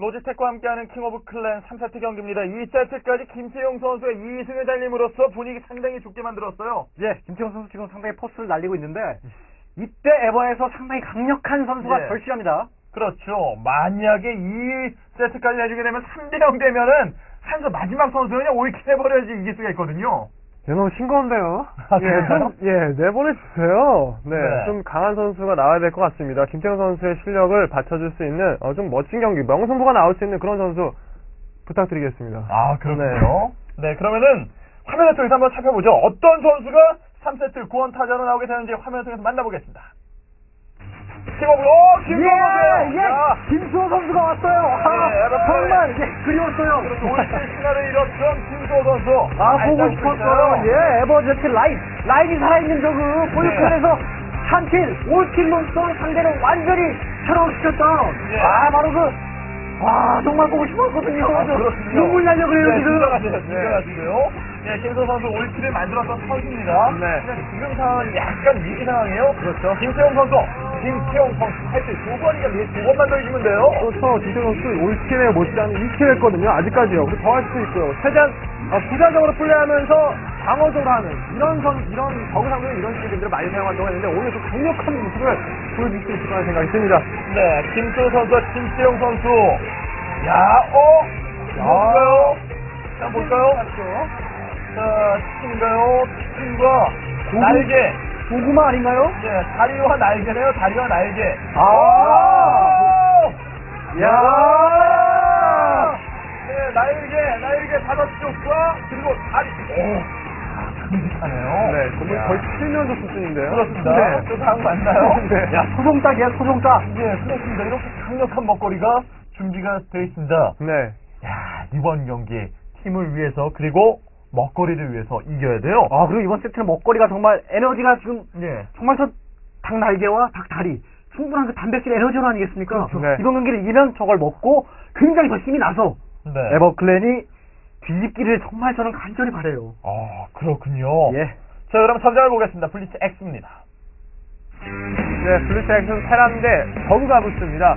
로지텍과 함께하는 킹 오브 클랜 3세트 경기입니다. 2세트까지 김태용 선수의 2승을 달림으로써 분위기 상당히 좋게 만들었어요. 예, 김태형 선수 지금 상당히 포스를 날리고 있는데 이때 에버에서 상당히 강력한 선수가 예. 결실합니다. 그렇죠. 만약에 2세트까지 내주게 되면 3대0 되면은 선수 마지막 선수는 그냥 올킬 해버려야지 이길 수가 있거든요. 예, 너무 싱거운데요. 아, 예, 그래요? 좀, 예, 내보내주세요. 네, 네. 좀 강한 선수가 나와야 될 것 같습니다. 김태형 선수의 실력을 받쳐줄 수 있는, 어, 좀 멋진 경기, 명승부가 나올 수 있는 그런 선수 부탁드리겠습니다. 아, 그렇군요. 네, 그러면은 화면을 통해서 한번 살펴보죠. 어떤 선수가 3세트 구원 타자로 나오게 되는지 화면을 통해서 만나보겠습니다. 킹오브, 오! 김성호! 예, 예, 김수호 선수가 왔어요. 아, 예, 여러분. 정말 예, 그리웠어요. 그렇죠. 올킬 신화를 잃었던 김수호 선수. 아, 잘 보고 싶었어요. 예, 에버제트 라인. 라인이 살아있는 저그 포지션에서 한킬, 올킬 몬스터 상대를 완전히 철옹시켰던. 예. 아, 바로 그, 아, 정말 보고 싶었거든요. 아, 저 그렇군요. 눈물 나려 그래요, 네, 지금. 진정하세요, 진정하시고요. 네, 김소 선수 올킬을 만들었던 선수입니다. 네. 그냥 지금 상황은 약간 위기 상황이에요. 그렇죠. 김태용 선수, 김태용 선수 할때 두 번이니까 두 번만 더 이기면 돼요. 그렇죠. 김태형 선수 5킬에 못지않은 2킬 했거든요. 아직까지요. 그리고 더할 수도 있고요. 최대한 어, 부자적으로 플레이하면서 방어적으로 하는 이런 선, 이런 상대는 이런 시기들을 많이 사용한다고 했는데 오늘 좀 강력한 모습을 보여줄 수 있을 거라는 생각이 듭니다. 네, 김태용 선수와 김태용 선수. 야, 어? 뭔가요? 자, 볼까요? 자, 치킨인가요? 치킨과 날개. 고구마 아닌가요? 예, 다리와 날개네요, 다리와 날개. 아! 오! 야! 네, 날개, 날개 다섯 쪽과 그리고 다리. 오, 강직하네요. 네, 정말 거의 칠면조 수준인데요. 그렇습니다. 네. 또 다음 맞나요? 네. 야, 소송딱이야, 소송딱. 네, 그렇습니다. 이렇게 강력한 먹거리가 준비가 되어 있습니다. 네. 야, 이번 경기 팀을 위해서 그리고 먹거리를 위해서 이겨야 돼요. 아, 그리고 이번 세트는 먹거리가 정말 에너지가 지금 예. 정말 저 닭 날개와 닭 다리 충분한 그 단백질 에너지로 아니겠습니까? 그렇죠. 네. 이번 경기를 이기면 저걸 먹고 굉장히 더 힘이 나서 네. 에버클랜이 뒤집기를 정말 저는 간절히 바래요. 아, 그렇군요. 예. 자, 그럼 선정을 보겠습니다. 블리츠 X입니다. 네, 블루스 액션 테란데 저그가 붙습니다.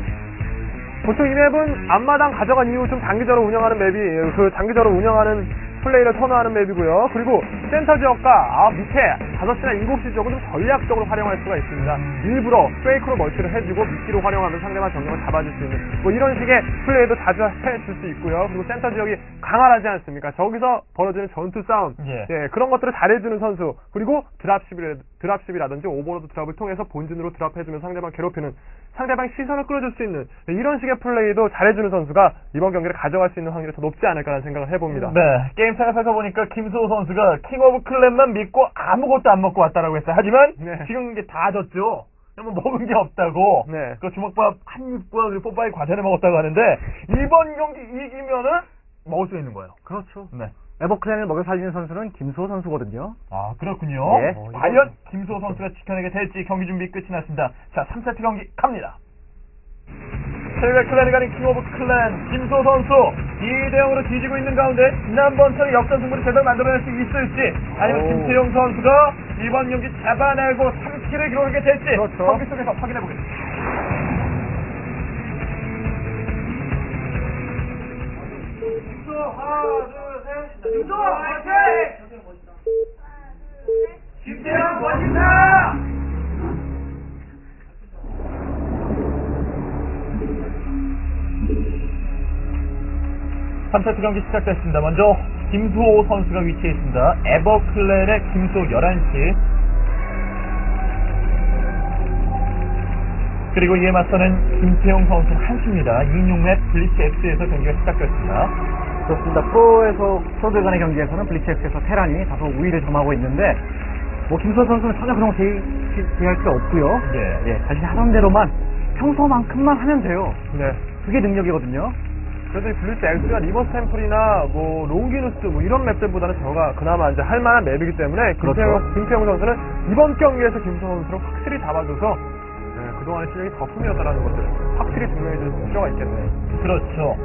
보통 이 맵은 앞마당 가져간 이후 좀 장기적으로 운영하는 맵이 그 장기적으로 운영하는 플레이를 선호하는 맵이고요. 그리고 센터 지역과 아, 밑에 5시나 7시 지역은 좀 전략적으로 활용할 수가 있습니다. 일부러 페이크로 멀티를 해주고 미끼로 활용하면 상대방 정령을 잡아줄 수 있는 뭐 이런 식의 플레이도 자주 해줄 수 있고요. 그리고 센터 지역이 강화하지 않습니까? 저기서 벌어지는 전투 싸움 예. 예, 그런 것들을 잘해주는 선수 그리고 드랍십이, 드랍십이라든지 오버로드 드랍을 통해서 본진으로 드랍해주면 상대방 괴롭히는 상대방 시선을 끌어줄 수 있는 네, 이런 식의 플레이도 잘해주는 선수가 이번 경기를 가져갈 수 있는 확률이 더 높지 않을까라는 생각을 해봅니다. 네, 게임 생각해서 보니까 김수호 선수가 킹 오브 클랜만 믿고 아무것도 안 먹고 왔다라고 했어요. 하지만 네. 지금 이게 다 졌죠. 뭐 먹은 게 없다고. 네. 그 주먹밥 한 입과 그리고 뽀빠이 과자를 먹었다고 하는데 이번 경기 이기면은 먹을 수 있는 거예요. 그렇죠. 네. 에버클랜을 먹여 살리는 선수는 김수호 선수거든요. 아, 그렇군요. 예. 어, 과연 김수호 선수가 지켜내게 될지 경기 준비 끝이 났습니다. 자, 3세트 경기 갑니다. 최후의 클랜이 가는 킹 오브 클랜 김수호 선수 2대0으로 뒤지고 있는 가운데 지난번처럼 역전 승부를 제대로 만들어낼 수 있을지 아니면 오. 김태용 선수가 이번 경기 잡아내고 3킬을 기록하게 될지 그렇죠. 경기 속에서 확인해 보겠습니다. 김태형 멋있다! 3세트 경기 시작됐습니다. 먼저 김수호 선수가 위치해 있습니다. 에버클랜의 김수호 11시 그리고 이에 맞서는 김태용 선수 한시입니다. 26맵 블리츠 X에서 경기가 시작됐습니다. 그렇습니다. 프로에서, 프로들 간의 경기에서는 블리츠엑스에서 테란이 다소 우위를 점하고 있는데, 뭐, 김수호 선수는 전혀 그런 거 제의, 제의할 필요 없고요. 예. 예, 자신이 하던 대로만 평소만큼만 하면 돼요. 네. 그게 능력이거든요. 그래도 이 블루스 X가 리버스 템플이나 뭐 롱기누스 뭐 이런 맵들보다는 저가 그나마 이제 할 만한 맵이기 때문에 그렇죠. 김태형, 김태형 선수는 이번 경기에서 김태형 선수를 확실히 잡아줘서 네, 그동안의 실력이 덕분이었다는 것을 확실히 증명해 줄 필요가 있겠네요. 그렇죠.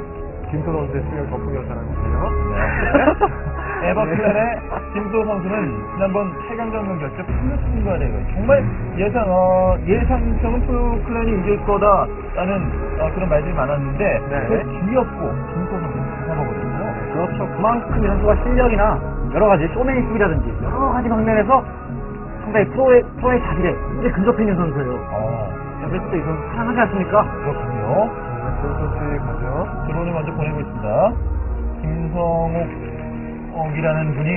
김태형 선수의 실력이 덕분이었다는 거죠. 네. 에버클랜의 김소 선수는 지난번 8강전 경기였죠. 플루스과 대결. 정말 예상, 어, 예상성은 플루클랜이 이길 거다라는 어, 그런 말들이 많았는데, 네. 그 뒤였고, 김소 선수는 잡아버렸어요. 그렇죠. 그만큼 이 선수가 실력이나 여러 가지 쇼맨십이라든지 여러 가지 방면에서 상당히 프로의, 프로의 자질에 이제 근접해 있는 선수예요. 어, 자, 그래서 또이 선수 사랑하지 않습니까? 그렇군요. 선수씩 가죠. 드론을 먼저 보내고 있습니다. 김성옥 이라는 분이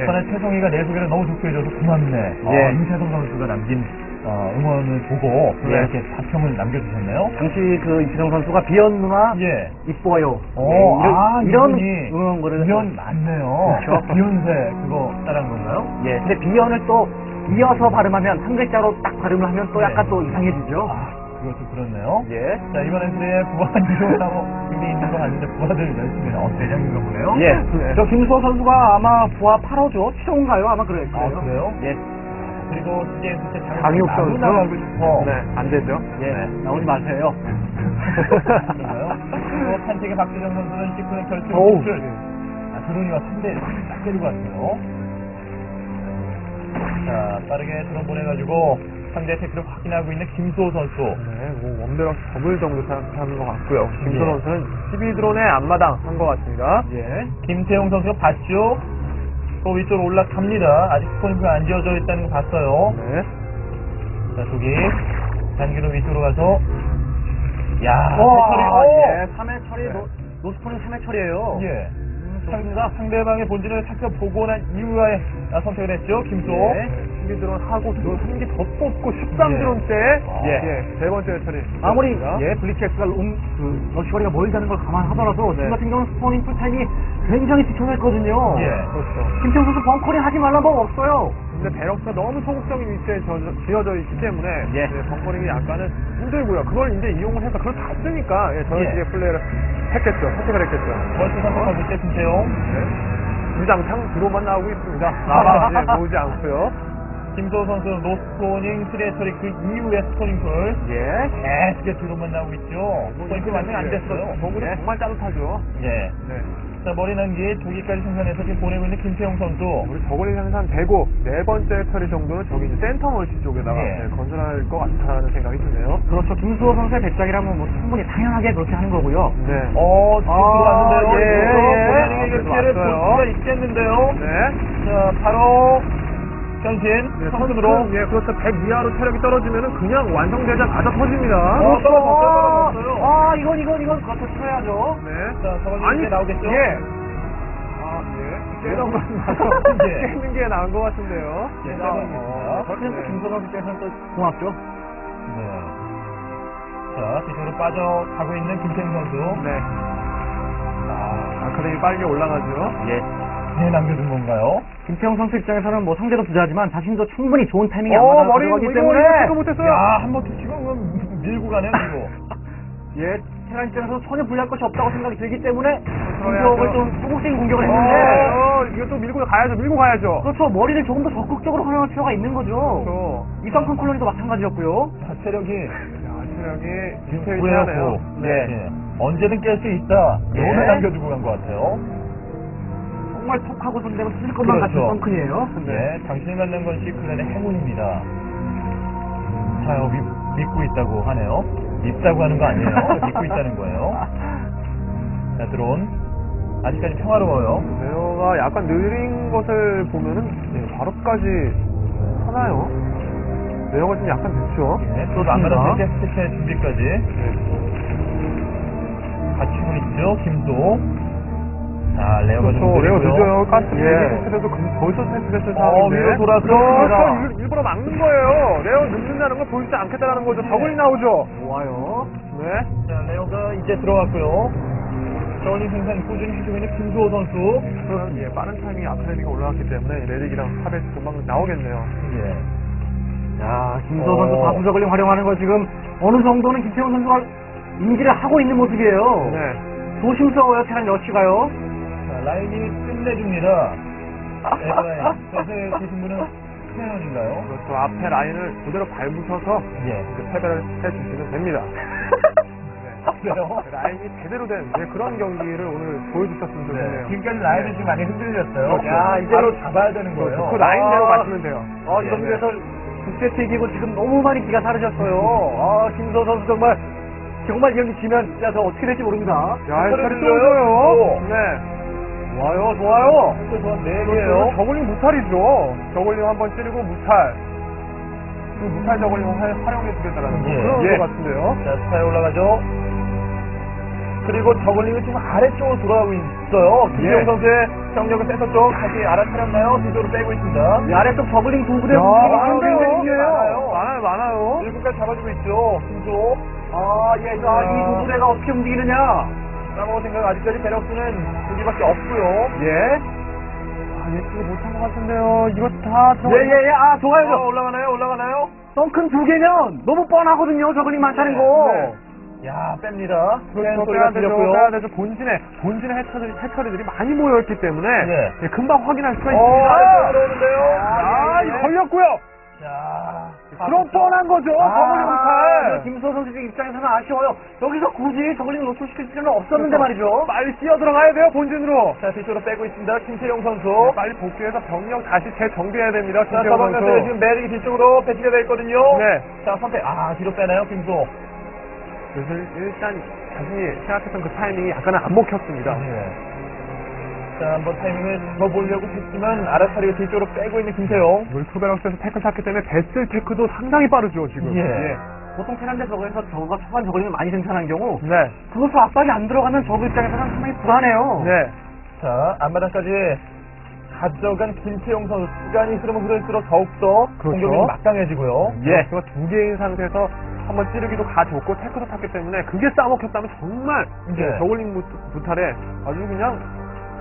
예. 전에 태성이가 내 소개를 너무 좋게 해줘서 고맙네. 예. 아, 임태성 선수가 남긴 어, 응원을 보고 예. 이렇게 답평을 남겨주셨네요. 당시 그 이지성 선수가 비연 누나 예. 이뻐요. 오, 예, 이런, 아, 이런 이분이 응원글을 비연 맞네요. 그렇죠. 비욘세 그거 따라한 건가요? 예, 근데 비연을 또 이어서 발음하면 한 글자로 딱 발음을 하면 또 네. 약간 또 이상해지죠. 아, 그것도 그렇네요. 예. 자, 이번엔 그의 부하들하고 여기 있는 거 같은데 부하들 열심히 어, 대장인가 보네요. 예. 네. 저 김수호 선수가 아마 부하 8호죠. 7호인가요? 아마 그래요. 아, 그래요? 예. 그리고 이제 강희욱 나도 선수. 나가고 싶어. 네, 안 되죠. 예. 네. 나오지 마세요. 그런가요? 그리고 판택의 박재정 선수는 19년 결승 어우. 진출. 아, 드론이와 3대 딱 때리고 왔어요. 자, 빠르게 드론 보내가지고 상대 태클을 확인하고 있는 김수호 선수. 네, 뭐 원베럭 더블 정도 생각하는 것 같고요. 김선 예. 선수는 12드론의 앞마당 한 것 같습니다. 예. 김태용 선수가 봤죠? 또 위쪽으로 올라갑니다. 아직 스포닝크가 안 지어져 있다는 거 봤어요. 네. 자, 저기. 단기로 위쪽으로 가서. 야, 와, 해처리. 오! 예. 3회 처리, 노, 노스포는 3회 처리예요 예. 좋습니다. 상대방의 본진을 살펴보고 난 이후에 아, 선택을 했죠, 김소. 예. 12드론 하고 드론 한개 더 뽑고 13드론 때, 아. 예. 세 번째 처리. 아무리. 예 블리체스가 음, 그 러시거리가 멀다는 걸 감안하더라도 네. 지금 같은 경우는 스포닝 풀타임이 굉장히 지켜냈거든요. 예. 그렇죠. 김태형 선수 벙커링 하지 말란 법 없어요. 근데 베럭스가 너무 소극적인 위치에 저, 지어져 있기 때문에 예. 네, 벙커링이 약간은 힘들고요. 그걸 이제 이용을 해서 그걸 봤으니까 예, 저런 예. 식의 플레이를 했겠죠. 선택을 했겠죠. 벌써 선택하고 있죠, 김태용. 네. 주장창 드론만 나오고 있습니다. 아. 예, 모으지 않고요. 김소 선수 노스포닝, 트레이터리 그 이후에 스포닝풀. 예. 계속해 드론만 나오고 있죠. 스포닝풀 완전히 안 됐어요. 저분이 예. 정말 따뜻하죠. 예. 네. 자, 머리 난기 조기까지 생산해서 지금 보내고 있는 김태용 선수. 우리 저글링 생산 되고 네 번째 처리 정도는 저기 이제 센터 멀티 쪽에다가 예. 네, 건설할 것 같다는 생각이 드네요. 그렇죠. 김수호 선수의 배짱이라면 뭐 충분히 당연하게 그렇게 하는 거고요. 네. 어, 지금 아, 들어왔는데요. 예, 예. 본인에게 그래도 피해를 볼. 수가 있겠는데요. 네. 자, 바로 변신. 네. 선수로 예, 그렇죠. 100 이하로 체력이 떨어지면은 그냥 완성되자마자 터집니다. 어, 떨어졌어요, 떨어졌어요. 아, 이건, 이건, 이건 그렇죠. 쳐야죠. 네. 자, 저건 아니, 이제 나오겠죠? 예. 아, 예. 깨는 예. 깨는 게 나은 것 같은데요. 예. 어, 그렇게. 김수호 선수 입장에서는 또 고맙죠. 네. 자, 뒤쪽으로 빠져가고 있는 김태형 선수. 네. 아, 아카데미 빨리 올라가죠. 예. 네, 남겨둔 건가요? 김태형 선수 입장에서는 뭐 상대도 부자지만 자신도 충분히 좋은 타이밍이 안 어, 맞아서 머리 들어가기 이거 때문에 체크 못했어요. 야, 한 바퀴 지금 그럼 밀고 가네요, 밀고. 예, 테란 입장에서 전혀 불리할 것이 없다고 생각이 들기 때문에 들어야죠. 김태형을 좀 소극적인 공격을 어, 했는데 어, 이거 또 밀고 가야죠. 밀고 가야죠. 그렇죠. 머리를 조금 더 적극적으로 활용할 필요가 있는 거죠. 그렇죠. 이성큰 콜로니도 마찬가지였고요. 자, 체력이 자, 체력이 지금 비슷비슷하네요. 9에요. 네. 네. 언제든 깰 수 있다. 예. 오늘 남겨두고 간 것 같아요. 정말 톡 하고 손대면 쓸 것만 같은 그렇죠. 썬큰이에요. 네, 당신이 만난 건 시클랜의 행운입니다. 자요, 믿, 믿고 있다고 하네요. 믿다고 하는 거 아니에요. 믿고 있다는 거예요. 자, 드론. 아직까지 평화로워요. 레어가 약간 느린 것을 보면은 네, 바로까지 하나요? 레어가 좀 약간 늦죠? 네, 또 그렇습니다. 세계 스태체 준비까지 네. 갖추고 있죠, 김도. 자, 레어가 좀 그렇죠. 레어 느리고요. 늦어요. 가스 예. 테스트에도 벌써 테스트했을 어, 상황인데. 위로 돌아서 그렇죠. 일- 일부러 막는 거예요. 레어 늦는다는 걸 보이지 않겠다는 거죠. 네. 저글이 나오죠. 좋아요. 네. 자, 레오가 이제 들어갔고요. 저울링 생산 꾸준히 해주고 있는 김수호 선수. 그러면 예, 빠른 타이밍에 아카데미가 올라왔기 때문에 레릭이랑 탑에 금방 나오겠네요. 예. 야, 김수호 어. 선수 다수적을 활용하는 거 지금 어느 정도는 김태형 선수가 인지를 하고 있는 모습이에요. 네. 조심스러워요, 테란 여치가요. 자, 라인이 끝내줍니다. 에버라인. 저에 계신 분은 태연인가요? 그렇죠. 앞에 라인을 그대로 밟으셔서 예. 패배를 해주시면 됩니다. 그래요? 라인이 제대로 된 예, 그런 경기를 오늘 보여주셨으면 네. 좋겠네요. 지금까지 라인이 지금 많이 흔들렸어요. 그렇죠. 야, 이대로 잡아야 되는 거예요. 그 라인대로 아. 가시면 돼요. 어, 이 경기에서 두세트 이기고 지금 너무 많이 기가 사르셨어요. 아, 김서 선수 정말, 정말 이 경기 지면 진짜 저 어떻게 될지 모릅니다. 야, 잘 들려요? 쏘줘요. 네. 좋아요, 좋아요. 네 그렇죠. 개예요. 저글링 무탈이죠. 저글링 한번 찌르고 무탈. 그 무탈 저글링 활- 활용해 주겠다라는 뭐 예. 그런 예. 것 같은데요. 자, 스타에 올라가죠. 그리고 저글링은 지금 아래쪽으로 돌아가고 있어요. 김재용 예. 선수의 병력은 센터 쪽 다시 알아차렸나요? 뒤쪽으로 빼고 있습니다. 이 아래쪽 저글링 두 부대 중요해요. 많아요. 많아요, 많아요. 일곱까지 잡아주고 있죠. 김조. 아, 예, 자, 이두 부대가 어떻게 움직이느냐. 까먹을 생각 아직까지 배럭스는 두 개밖에 없고요. 예. 아, 예측을 못한 것 같은데요. 이거 다 예, 저글링. 예, 예, 아, 좋아요. 어, 저 올라가나요? 올라가나요? 덩큰 두 개면 너무 뻔하거든요, 저글링 많다는 거. 네. 야, 뺍니다. 팬 그렇죠. 소리가 빼야 되죠. 빼야 되죠. 본진에, 본진에 해처리, 해처리들이 많이 모여있기 때문에, 예. 예, 금방 확인할 수가 어, 있습니다. 아래쪽으로 들어오는데요. 아, 예, 이거 예. 걸렸고요. 자, 그럼 뻔한 거죠. 아, 저글링 무탈. 김소 선수 입장에서는 아쉬워요. 여기서 굳이 저글링 노출시킬 필요는 없었는데 말이죠. 빨리 뛰어 들어가야 돼요, 본진으로. 자, 뒤쪽으로 빼고 있습니다. 김태용 선수. 네, 빨리 복귀해서 병력 다시 재정비해야 됩니다, 자, 서방면서 선수. 지금 매력이 뒤쪽으로 배치가 되어 있거든요. 네. 자, 선택. 아, 뒤로 빼나요, 김소? 그래서 일단 자신이 생각했던 그 타이밍이 약간은 안 먹혔습니다. 네. 자, 한번 타이밍을 잡아보려고 했지만, 알아차리고 뒤쪽으로 빼고 있는 김태용. 물투베럭스에서 태클 탔기 때문에 베슬 테크도 상당히 빠르죠, 지금. 예. 보통 테란대 저거에서 저거가 초반 저글링을 많이 생산한 경우 네. 그것도 압박이 안 들어가면 저그 입장에서는 상당히 불안해요. 네. 자, 앞마당까지 가져간 김태용 선수. 시간이 흐르면 흐를수록 더욱더 그렇죠. 공격력이 막강해지고요. 예. 그두 개인 상태에서 한번 찌르기도 가졌고 태클도 탔기 때문에 그게 싸먹혔다면 정말 네. 예, 저글링 무- 무탈에 아주 그냥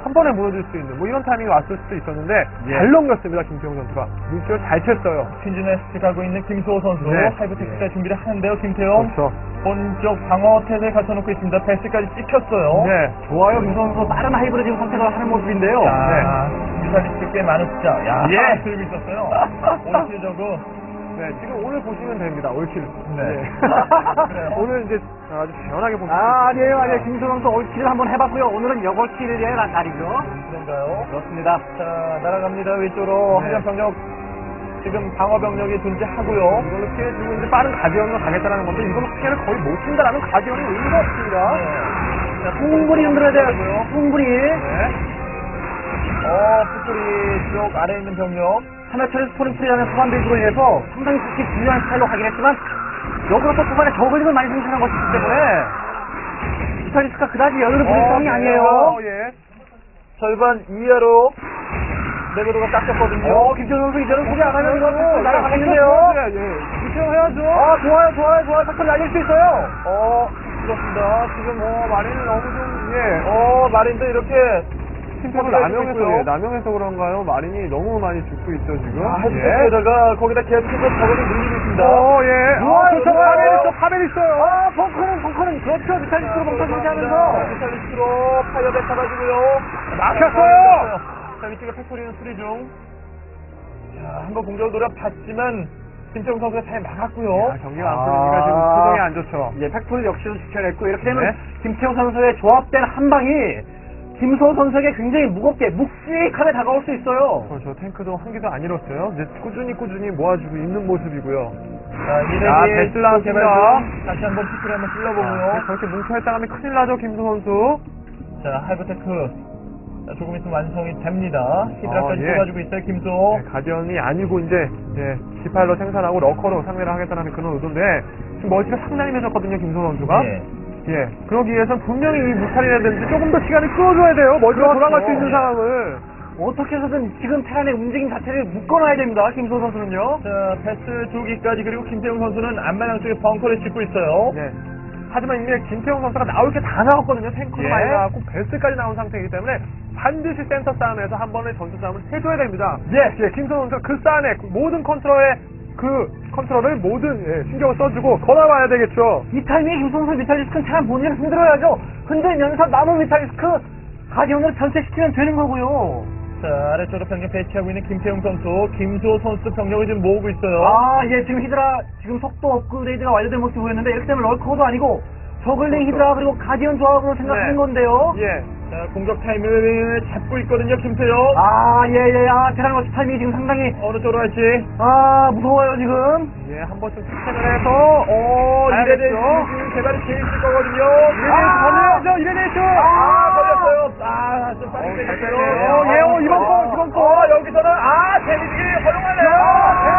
한 번에 무너질 수 있는 뭐 이런 타이밍이 왔을 수도 있었는데 예. 잘 넘겼습니다 김태형 선수가 눈치를 잘 챘어요. 퀸즈네스트 가고 있는 김수호 선수. 네. 하이브텍스까지 준비를 하는데요, 김태용. 그렇죠. 본쪽 방어 태세 갖춰놓고 있습니다. 베스까지 찍혔어요. 네. 좋아요, 김소 선수 빠른 하이브를 지금 선택을 하는 모습인데요. 자, 뮤탈리스트 꽤 많은 숫자. 야, 예. 들고 있었어요. 올킬 저그. 네, 지금 오늘 보시면 됩니다. 올킬. 네. 네. 오늘 이제 아주 시원하게 보시면 아, 아니에요, 아니에요. 김소 선수 올킬을 한번 해봤고요. 오늘은 역올킬의 날이죠. 그런가요? 그렇습니다. 자, 날아갑니다. 위쪽으로. 네. 한정 병력. 지금 방어 병력이 존재하고요. 이걸로 피해주고 이제 빠른 가디언으로 가겠다는 건데 이걸로 피해를 거의 못 준다라는 가디언이 의미가 없습니다. 네. 자, 충분히 흔들어야 돼요. 충분히. 네. 어, 푸트리 쪽 아래에 있는 병력. 하나철의 스포링풀이라는 후반 빌드로 인해서 상당히 그렇게 중요한 스타일로 가긴 했지만 역으로 또 초반에 저글링을 많이 생산한 것이기 때문에 이탈리스가 그다지 여유를 부릴 상황이 아니에요. 어, 예. 절반 이하로 내구도가 깎였거든요. 어, 김철 선수 이제는 소리 안 하면 이거 날아가겠는데요. 예, 예. 이태형 해야죠. 아, 좋아요, 좋아요, 좋아요. 사건 날릴 수 있어요. 어, 그렇습니다. 지금 어, 마린이 너무 좀, 예. 어, 마린도 이렇게 어, 남용해서. 예, 남용해서 그런가요? 마린이 너무 많이 죽고 있죠, 지금. 아, 예. 헤드에다가 거기다 계속해서 저거를 늘리고 있습니다. 어, 예. 아, 그렇죠. 좋아요. 파벨 있어, 파벨 있어요. 아, 벙커는, 벙커는 그렇죠. 비탈리스로 벙커 상태하면서. 비탈리스트로 파이어백 잡아주고요. 막혔어요. 자, 위쪽에 팩토리는 수리 중. 자, 한번 공격을 노려봤지만, 김태용 선수가 잘 막았고요. 아, 경기가 안 풀리니까 지금 표정이 안 좋죠. 이제 팩토리 역시도 지켜냈고 이렇게 되면 네. 김태형 선수의 조합된 한 방이 김소호 선수에게 굉장히 무겁게 묵직하게 다가올 수 있어요. 그렇죠. 탱크도 한 개도 안 잃었어요. 이제 꾸준히 꾸준히 모아주고 있는 모습이고요. 자, 아, 베슬 나왔습니다. 개발 중. 다시 한번 피크를 한번 아, 찔러보고요. 저렇게 뭉쳐있다가면 큰일 나죠, 김수 선수. 자, 하이브테크. 자, 조금 있으면 완성이 됩니다. 히드라까지 아, 예. 뽑아주고 있어요, 김소. 네, 가디언이 아니고 이제 예, 디파일러 생산하고 러커로 상대를 하겠다는 그런 의도인데 지금 멀티가 상당히 늦었거든요, 김수 선수가. 예. 예, 그러기 위해선 분명히 이 무탈이라든지 조금 더 시간을 끌어줘야 돼요. 멀티가 그렇죠. 돌아갈 수 있는 예. 상황을. 어떻게 해서든 지금 테란의 움직임 자체를 묶어놔야 됩니다. 김소호 선수는요. 자, 패스 두 기까지 그리고 김태용 선수는 안마당 쪽에 벙커를 짓고 있어요. 예. 하지만 이미 김태형 선수가 나올 게 다 나왔거든요. 탱크도 예. 많이 나왔고 베스까지 나온 상태이기 때문에 반드시 센터 싸움에서 한 번의 전투 싸움을 해줘야 됩니다. 예. 예, 김태형 선수가 그 싸움에 그 모든 컨트롤에 그 컨트롤을 모든 예, 신경을 써주고 걸어봐야 되겠죠. 이 타이밍에 선수 미탈리스크는 테란 본인을 흔들어야죠. 흔들면서 남은 미탈리스크 가디언으로 변태시키면 되는 거고요. 자, 아래쪽으로 병력 배치하고 있는 김태용 선수, 김소 선수 병력을 지금 모으고 있어요. 아, 예, 지금 히드라, 지금 속도 업그레이드가 완료된 모습이 보였는데, 이렇게 되면 럴커도 아니고, 저글링 히드라 그리고 가디언 조합으로 생각하는 네. 건데요. 예. 자, 공격 타임을 잡고 있거든요, 김태용. 아, 예, 예, 아, 테라노스 타임이 지금 상당히, 어느 쪽으로 할지. 아, 무서워요, 지금. 예, 한 번쯤 스캔을 해서, 오, 가야겠죠. 이래대 지금 개발이 제일 쓸 거거든요. 이레네이트 걸려야죠, 이레네이트! 아, 걸렸어요. 아, 좀 빨리 어. 뺐네요. 예, 어, 이번 거, 이번 거. 어, 여기서는, 아, 데미지 허용하네요.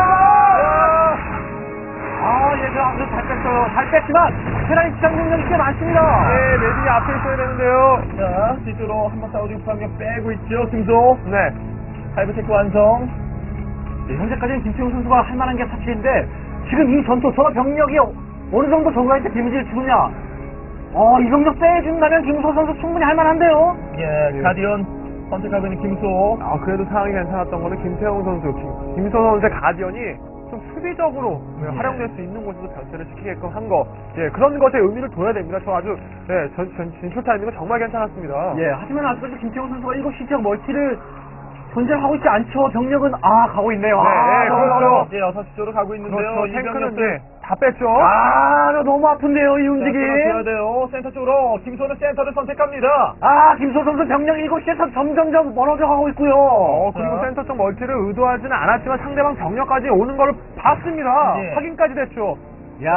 야, 아, 예, 저 아주 잘 뺐어요. 잘 뺐지만, 테라의 시장 능력이 꽤 많습니다. 예, 매진이 앞에 있어야 되는데요. 자, 뒤쪽으로 한번 싸워주고 방금 빼고 있죠, 승소. 네. 하이브테크 완성. 예, 현재까지는 김태용 선수가 할 만한 게 사실인데, 지금 이 전투, 저 병력이 어느 정도 저그한테 데미지를 주느냐. 어, 이 병력 빼준다면 김소 선수 충분히 할 만한데요. 예, 가디언 선택하고 있는 김소. 아, 그래도 상황이 괜찮았던 거는 김태형 선수, 김, 김소 선수의 가디언이 좀 수비적으로 네, 예. 활용될 수 있는 곳에서 변체를 시키게끔 한 거. 예, 그런 것에 의미를 둬야 됩니다. 저 아주, 예, 전, 전, 진출 타이밍은 정말 괜찮았습니다. 예, 하지만 아직까지 김태용 선수가 7시 지역 멀티를 존재하고 있지 않죠. 병력은, 아, 가고 있네요. 네, 아, 네, 너무 그렇죠. 어려워. 예, 6시 쪽으로 가고 있는데요. 그렇죠. 이 탱크는 이제 다 뺐죠. 아, 저 너무 아픈데요, 이 움직임. 움직여야 돼요. 센터 쪽으로 김소는 센터를 선택합니다. 아, 김소 선수 병력 7시에서 점점점 멀어져 가고 있고요. 어, 그리고 자. 센터 쪽 멀티를 의도하지는 않았지만 상대방 병력까지 오는 걸 봤습니다. 예. 확인까지 됐죠. 야,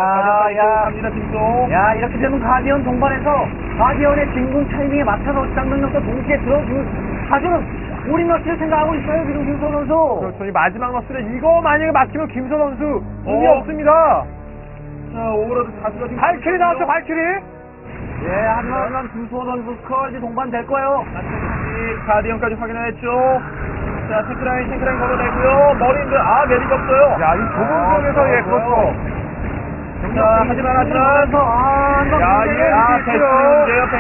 야. 갑니다, 김소. 야, 이렇게 되면 가디언 동반해서 가디언의 진군 타이밍에 맞춰서 장면력도 동시에 들어주는 사실은 우리 러시를 생각하고 있어요, 지금 김소 선수. 그렇죠. 이 마지막 러스를 이거 만약에 막히면 김소 선수 의미 어. 없습니다. 자, 오버로드 다수가 지금. 발키리 나왔죠, 발키리. 예, 하지만 김소 선수 스컬지 동반 될 거예요. 이 가디언까지 확인했죠. 자, 테크라인, 테크라인 걸어내고요. 머리인데, 아, 매力없어요. 야, 이 좁은 아, 지역에서 예. 그렇죠. 자, 하지만, 하지만. 아, 야, 예, 아, 있어요.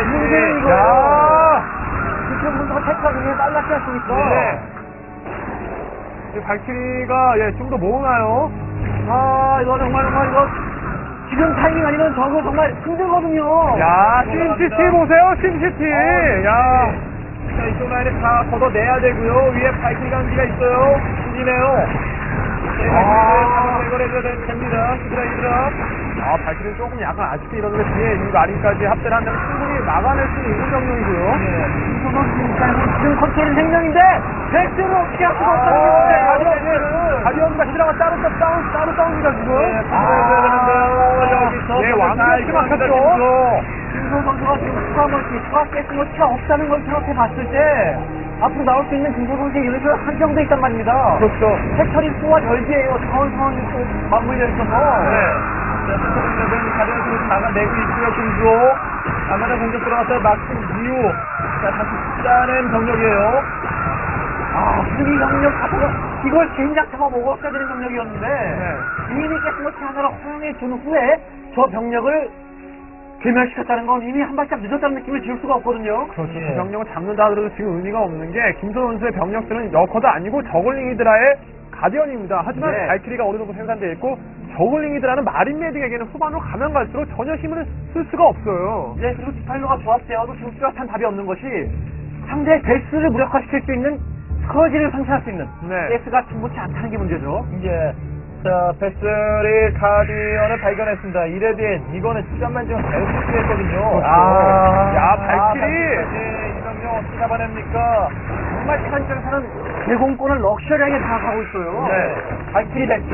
문제요, 이거예요. 야. 김소 선수가 택하 중에 빨랐지 않습니까? 네. 이 발키리가 예, 좀 더 모으나요? 아, 이거 정말 정말 이거 지금 타이밍 아니면 저거 정말 힘들거든요. 야, 심시티 보세요, 심시티. 어, 야. 자, 이쪽 라인에 다 걷어내야 되고요. 위에 바이킹 감지가 있어요. 죽이네요. 네, 아. 이걸 해줘야 되- 됩니다. 히드라, 히드라. 아, 발키리는 조금 약간 아쉽게 이러는데 뒤에 이 마린까지 합체를 한다면 충분히 막아낼 수 있는 정도이고요. 네. 지금 컨트롤 생명인데 백스를 어떻게 할 수가 아, 없다는 가디언, 건데. 가디언과 히드라가 따로 따로 따로 따로 싸웁니다 지금. 여기서 예, 잘 완벽히. 막혔죠. 김소 선수가 지금 추가 가스 멀티가 없다는 걸 생각해 봤을 때 앞으로 나올 수 있는 김소 선수의 유닛은 한정돼 있단 말입니다. 그렇죠. 해처리 수와. 자원 상황이 또 맞물려 있어서. 네. 자, 스포츠는 가디언스를 막아내고 있고요. 김주호. 아마다 공격 들어갔어요. 막힌 이후. 자, 다시 짜낸 병력이에요. 아, 수비 병력 앞으로 이걸 진작 잡아 먹었어야 되는 병력이었는데 네. 이미 가스멀티 하나를 허용해 준 후에 저 병력을 괴멸시켰다는 건 이미 한 발짝 늦었다는 느낌을 지울 수가 없거든요. 그렇죠. 예. 그 병력을 잡는다 하더라도 지금 의미가 없는 게 김선 선수의 병력들은 여커도 아니고 저글링 히드라의 가디언입니다. 하지만 네. 발키리가 어느 정도 생산되어 있고 저글링 히드라는 마린 메딕에게는 후반으로 가면 갈수록 전혀 힘을 쓸 수가 없어요. 예, 그리고 디파일러가 조합되어도 지금 뚜렷한 답이 없는 것이 상대의 베스를 무력화시킬 수 있는 스커지를 상쇄할 수 있는 네. 베스가 충분치 않다는 게 문제죠. 이제 자 베스리 가디언을 발견했습니다. 이레딘 이거는 시간만 지금 계속 했거든요. 아, 야, 발키리! 이 병력 어떻게 잡아냅니까? 정말 시간 입장에서는 제공권을 럭셔리하게 다 가고 있어요. 네. 발키리 베스.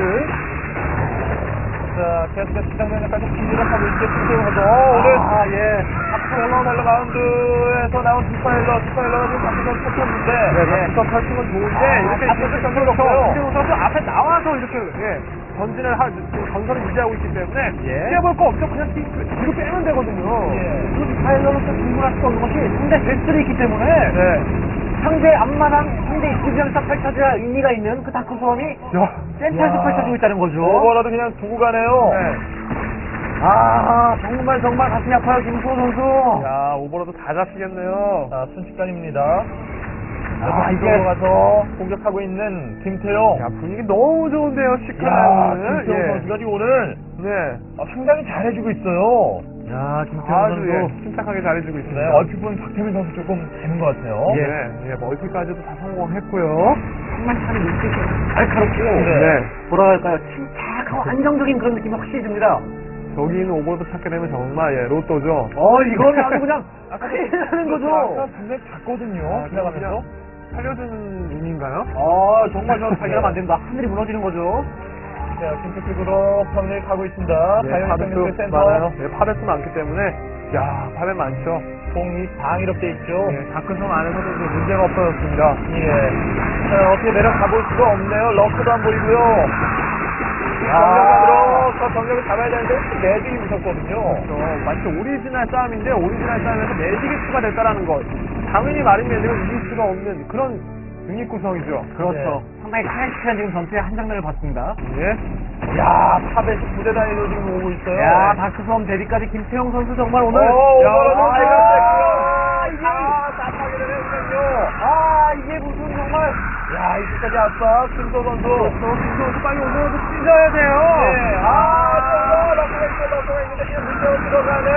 자 계속해서 시장 병력까지 진입을 하고 있게 승부하죠. 오늘 아, 예. 앞서 올라오는 라운드에서 나온 디파일러 디파일러가 지금 앞에서 쳤었는데 네, 더 펼치면 좋은데 아, 이렇게 앞에서 그렇죠. 넣고요. 김재호 선수 앞에 나와서 이렇게 예, 전진을 하 전선을 유지하고 있기 때문에 예. 뛰어볼 거 없죠. 그냥 뒤, 뒤로 빼면 되거든요. 예. 그리고 디파일러는 또 분분할 수 없는 것이 상대 베스를 있기 때문에 네. 상대 앞마당, 상대 입구지역에서 펼쳐져야 의미가 있는 그 다크 소원이 야. 센터에서 야. 펼쳐지고 있다는 거죠. 오버라도 그냥 두고 가네요. 네. 아, 정말 정말 가슴이 아파요, 김수호 선수. 야, 오버로도 다 잡히겠네요. 자 순식간입니다. 아, 자, 이게- 이쪽으로 가서 공격하고 있는 김태용. 야, 분위기 너무 좋은데요, 야, 시크나는. 김태용 선수가 지금 오늘 네. 어, 상당히 잘해주고 있어요. 야, 김태형 아주 선수. 예, 침착하게 잘해주고 있습니다. 네, 얼핏 보면 박태민 선수 조금 되는 것 같아요. 예, 예, 멀티까지도 다 성공했고요. 정말 참 눈빛이 날카롭고 네. 네. 뭐라 할까요? 침착하고 안정적인 그런 느낌이 확실히 듭니다. 저기 있는 오버로드 찾게 되면 정말 예, 로또죠. 어, 이건 아주 그냥 큰일 나는 아까 거죠. 분명히 봤거든요. 아, 지나가면서. 그냥 살려주는 의미인가요? 아, 정말 저 자기가 안 됩니다. 하늘이 무너지는 거죠. 자, 김태식으로 병력이 가고 있습니다. 병력들 파베스 센터. 많아요. 예, 파베스 많기 때문에 야, 파베 많죠. 공이 방위롭돼 있죠. 예, 다크성 안에서도 이제 문제가 없어졌습니다. 예. 자, 어떻게 내려가 볼 수가 없네요. 러커도 안 보이고요. 저 병력을 잡아야 되는데 매직이 무섭거든요. 그렇죠. 마치 오리지널 싸움인데 오리지널 싸움에서 매직이 추가됐다라는 것. 당연히 마린 매직을 이길 수가 없는 그런 유닛 구성이죠. 그렇죠. 상당히 클래식한 지금 전투의 한 장면을 봤습니다. 예. 야, 탑에서 부대 단위로 지금 오고 있어요. 야, 다크섬 데뷔까지 김태형 선수 정말 오늘. 오, 야, 오버로드 아, 제가 이게, 아, 되네요. 아, 이게 무슨 정말. 야, 이제까지 압박, 김소 선수. 김소 선수 빨리 오버로드 찢어야 돼요. 네, 아, 정말 러커가 있어, 러커가 있는데 지금 문제로 들어가는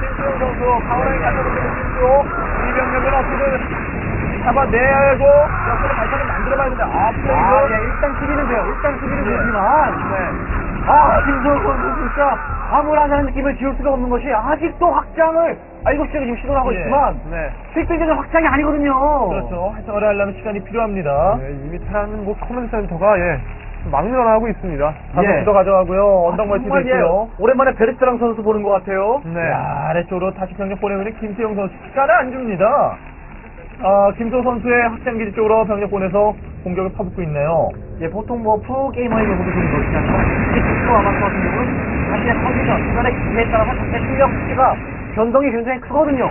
김수영 선수. 갖다 놓는 김수. 이 병력은 어떻게든 잡아내고, 역으로 발전을 만들어봐야 된다. 아, 아, 플레이도. 예, 일단 수비는 돼요. 일단 수비는 네. 되지만. 네. 아, 김소영 선수 진짜 암울하다는 느낌을 지울 수가 없는 것이 아직도 확장을, 아, 일곱 시에 지금 시도를 하고 예. 있지만, 네. 실질적인 확장이 아니거든요. 그렇죠. 활성화를 하려면 시간이 필요합니다. 네, 이미 테라는 뭐 커맨드 센터가 예, 막밀어나고 있습니다. 다섯 예. 시도 가져가고요. 언덕 아, 멀티도 정말 예, 있고요. 오랜만에 베르트랑 선수 보는 것 같아요. 네. 야, 아래쪽으로 다시 병력 보내고 있는 김태용 선수 시간을 안 줍니다. 아, 김소 선수의 확장기지 쪽으로 병력 보내서 공격을 퍼붓고 있네요. 예, 보통 뭐 프로게이머의 경우도 좀 그렇지만 축구 아마추어 같은 경우는 자신의 컨디션, 주변의 기회에 따라서 자신의 실력치가 변동이 굉장히 크거든요.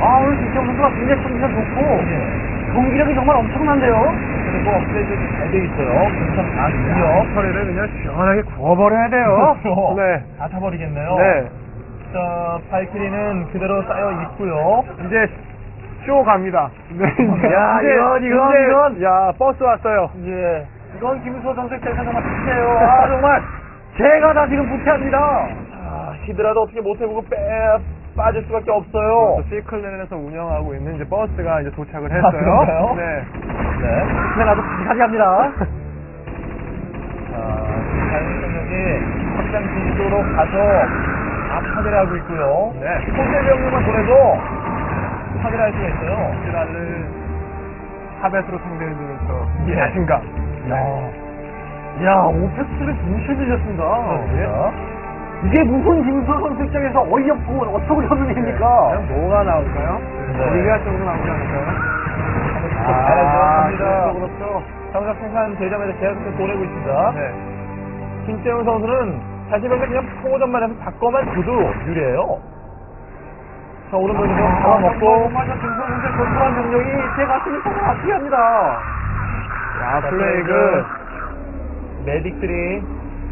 아, 오늘 김태형 선수가 굉장히 컨디션 좋고 예. 경기력이 정말 엄청난데요. 그리고 업그레이드 잘돼 있어요. 굉장히 강하고요. 처리를 그냥 시원하게 구워버려야 돼요. 그렇죠. 네. 다 타버리겠네요. 네. 자, 발키리는 그대로 쌓여 있고요. 이제 쇼 갑니다. 네. 야, 이제- 이건, 이건, 이제- 이건. 야, 버스 왔어요. 예. 이건 김수호 입장에서 정말 부채예요. 아, 정말 제가 다 지금 부채합니다. 아, 히드라도 어떻게 못해보고 빼, 빠질 수밖에 없어요. 시클랜에서 운영하고 있는 이제 버스가 이제 도착을 아, 했어요. 그런가요? 네. 네. 제가 아주 부채합니다. 자, 자연 병력이 확장 기지로 가서 다 파괴를 하고 있고요. 네. 호텔 병력만 보내도 파괴를 할 수가 있어요. 히드라를 타벳으로 상대해주는 저 예. 자신감. 야, 야, 오펙스를 들렸습니다. 그렇습니다. 이게 무슨 김수호 선수 입장에서 어이없고 어처구니 없는 일입니까? 그냥 뭐가 나올까요? 네. 우리가 쪽으로 나오지 않을까요? 아, 그렇죠, 그렇죠. 정작 생산 대점에서 계속해서 보내고 있습니다. 네. 김태훈 선수는 자신 병력 그냥 포고전만 해서 바꿔만 줘도 유리해요. 자, 오른손으로 잡아먹고. 정말 저 김수호 선수의 건강한 경력이 제 가슴이 정말 아프게 합니다. 야, 자, 플레이그. 메딕들이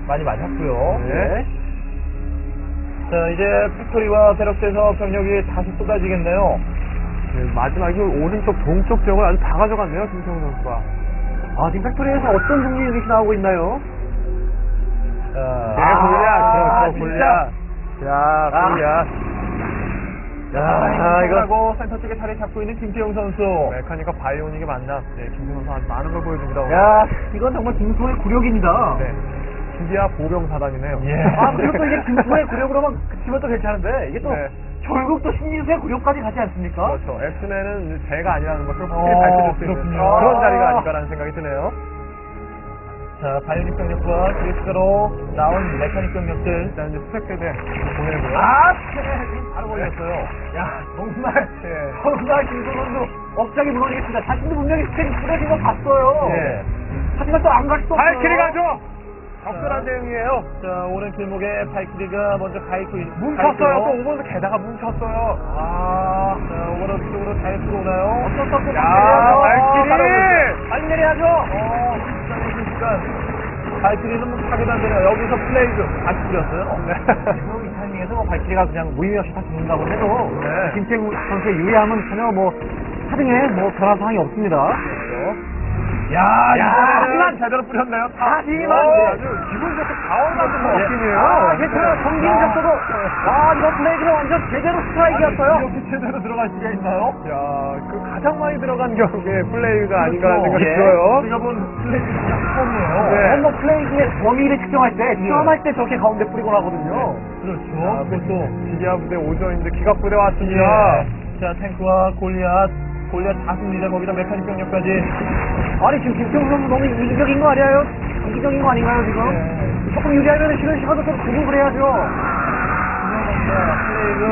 많이 맞았고요. 네. 자, 이제 팩토리와 베럭스에서 병력이 다시 쏟아지겠네요. 네, 마지막에 오른쪽 동쪽 지역을 아주 다 가져갔네요, 김성훈 선수가. 아, 지금 팩토리에서 어떤 종류 유닛이 나오고 있나요? 자, 네, 아, 골리앗, 그렇죠, 진짜. 골리앗. 야, 아. 골리앗. 야, 아, 이거- 센터 쪽에 자리 잡고 있는 김태용 선수. 메카닉과 바이오닉의 만남. 네, 김성훈 선수 많은 걸 보여줍니다. 야, 이건 정말 김수호의 굴욕입니다. 네. 신기하 보병사단이네요. 예. 아, 그리고 또 이게 김수호의 굴욕으로만 그치면 또 괜찮은데, 이게 또 네. 결국 또 신진수의 굴욕까지 가지 않습니까? 그렇죠. 엑스맨은 제가 아니라는 것을 확실히 어, 밝혀줄 수 있는 그렇군요. 그런 자리가 아닐까라는 생각이 드네요. 자, 바이오닉 병력과 그리스로 나온 메카닉 병력들. 일단 이제 스펙대대 보내고요. 아, 지금 바로 걸렸어요. 야, 정말, 예. 정말 김수호 선수 억장이 무너지겠습니다. 자신도 분명히 스펙이 뿌려진 거 봤어요. 예. 하지만 또 안 갈수 없어요. 발키리 가죠! 적절한 대응이에요. 자, 오른 길목에 발키리가 먼저 가 있고, 있- 가 뭉쳤어요. 또 오버로드 게다가 뭉쳤어요. 아. 자, 오버로드 쪽으로 잘 들어오나요? 어쩔 수 없이 야, 발키리! 빨리 내려야죠. 어, 순간. 발키리는 뭐 파괴도 안 되네요. 여기서 플레이그 다시 뿌렸어요. 지금 이 타이밍에서 뭐 발키리가 그냥 무의미 없이 다 죽는다고 해도 네. 김태우 선수의 유리함은 전혀 뭐 하등에 뭐 변한 사항이 없습니다. 그렇죠. 야, 이번에는 하지만- 제대로 뿌렸네요. 하지만 어, 아주 기분 좋게 다운 맞은 예. 느낌이에요. 아, 괜찮아요. 정기적으로. 와, 이번 플레이는 완전 제대로 스트라이크였어요. 이렇게 제대로 들어갈 수가 있나요? 야, 그 가장 많이 들어간 경우에 플레이가 아닌가라는 그렇죠. 생각이 예. 들어요. 우리가 본 플레이가 처음이에요. 네. 홈런 플레이의 범위를 측정할 때, 시험할 때 저렇게 가운데 뿌리고 나거든요. 그렇죠. 아, 그것도 기아 부대 오전인데 기갑 부대 왔습니다. 예. 자, 탱크와 골리앗, 골리앗 다수입니다. 거기다 메카닉 병력까지. 아니, 지금 김태형 선수 너무 이기적인 거 아니에요? 이기적인 거 아닌가요, 지금? 네. 조금 유리하면 실은 시간도 좀 구분을 해야죠. 플레이그.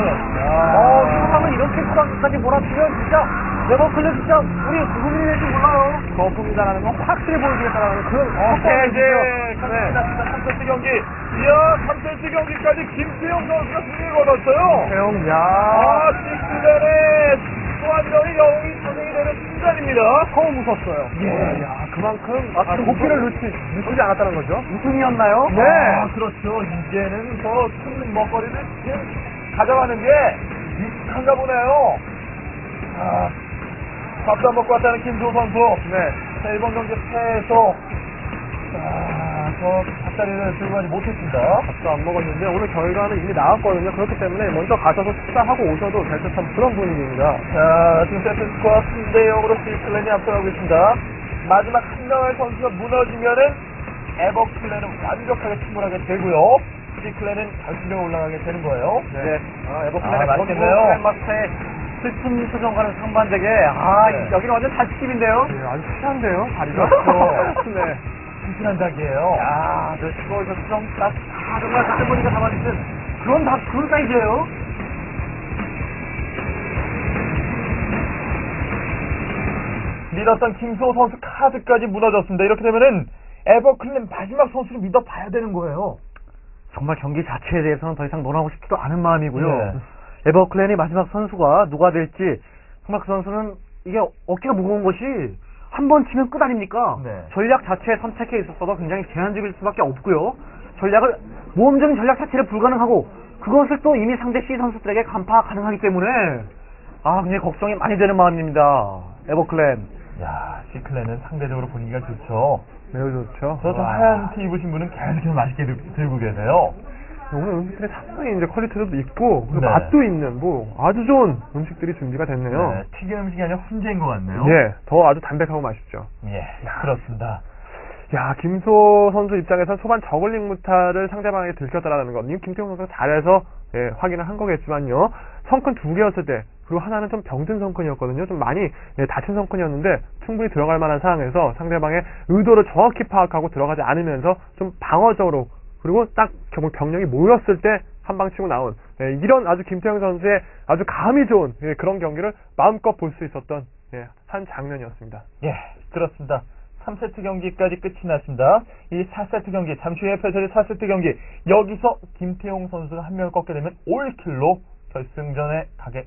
어, 상황을 이렇게 수학까지 몰아치면 진짜, 네버클랜 진짜, 우리 구분이 될지 몰라요. 거품이다라는 거 확실히 보여주겠다라는 그런 오케이, 이제, 네. 갑니다. 3세트 경기. 이야, 3세트 경기까지 김태형 선수가 승리를 거뒀어요. 태영, 야. 아, 빅스단 명의 영웅이 탄생이 되는 순간입니다. 처음 웃었어요. 예. 야, 그만큼 아, 아, 고기를 놓치, 놓치지 않았다는 거죠. 우승이었나요? 네. 아, 그렇죠. 이제는 더큰 먹거리를 지금 가져가는 게 익숙한가 보네요. 아, 밥도 안 먹고 왔다는 김조 선수. 네. 자, 이번 경기 패해서, 아, 저 닭다리를 들고 가지 못했습니다. 밥도 안 먹었는데 오늘 결과는 이미 나왔거든요. 그렇기 때문에 먼저 가셔서 식사하고 오셔도 될 듯한 그런 분위기입니다. 자, 지금 세트 스코어 3대 0으로 스위클랜이 앞서가고 있습니다. 마지막 한 명의 선수가 무너지면은 에버클랜은 완벽하게 침몰하게 되고요. 스위클랜은 결승전에 올라가게 되는 거예요. 네. 아, 아, 에버클랜의 맛있겠네요. 클랜마스터의 슬픈 표정과는 상반되게, 아, 네. 여기는 완전 단식입인데요? 네, 아주 치한데요, 다리가. 그렇죠. 네. 튼튼한 닭이에요. 야, 저 수정 딱, 아, 정말 할머니가 담아주신 그런 다, 그런 사이즈예요? 믿었던 김수호 선수 카드까지 무너졌습니다. 이렇게 되면은 에버클랜 마지막 선수를 믿어봐야 되는 거예요. 정말 경기 자체에 대해서는 더 이상 논하고 싶지도 않은 마음이고요. 네. 에버클랜의 마지막 선수가 누가 될지 정말 그 선수는 이게 어깨가 무거운 것이 한 번 치면 끝 아닙니까? 네. 전략 자체 선택에 있어서도 굉장히 제한적일 수밖에 없고요. 전략을 모험적인 전략 자체를 불가능하고 그것을 또 이미 상대 C 선수들에게 간파 가능하기 때문에 아 굉장히 걱정이 많이 되는 마음입니다. 에버클랜. 야, 시클랜은 상대적으로 분위기가 좋죠. 매우 좋죠. 저. 하얀 티 입으신 분은 계속해서 맛있게 들, 들고 계세요. 오늘 음식들이 상당히 이제 퀄리티도 있고, 그리고 네. 맛도 있는, 뭐, 아주 좋은 음식들이 준비가 됐네요. 네, 튀긴 음식이 아니라 훈제인 것 같네요. 예, 더 아주 담백하고 맛있죠. 예, 그렇습니다. 야, 김소 선수 입장에서 초반 저글링 무타를 상대방에게 들켰다라는 건, 이건 김태형 선수가 잘해서, 예, 확인을 한 거겠지만요. 성큰 두 개였을 때, 그리고 하나는 좀 병든 성큰이었거든요. 좀 많이 예, 다친 성큰이었는데, 충분히 들어갈 만한 상황에서 상대방의 의도를 정확히 파악하고 들어가지 않으면서 좀 방어적으로, 그리고 딱 경- 병력이 모였을 때, 한 방 치고 나온, 예, 이런 아주 김태형 선수의 아주 감이 좋은 예, 그런 경기를 마음껏 볼 수 있었던, 예, 한 장면이었습니다. 예, 그렇습니다. 3세트 경기까지 끝이 났습니다. 이 4세트 경기, 잠시 후에 펼쳐질 4세트 경기, 여기서 김태용 선수가 한 명을 꺾게 되면 올킬로 결승전에 가게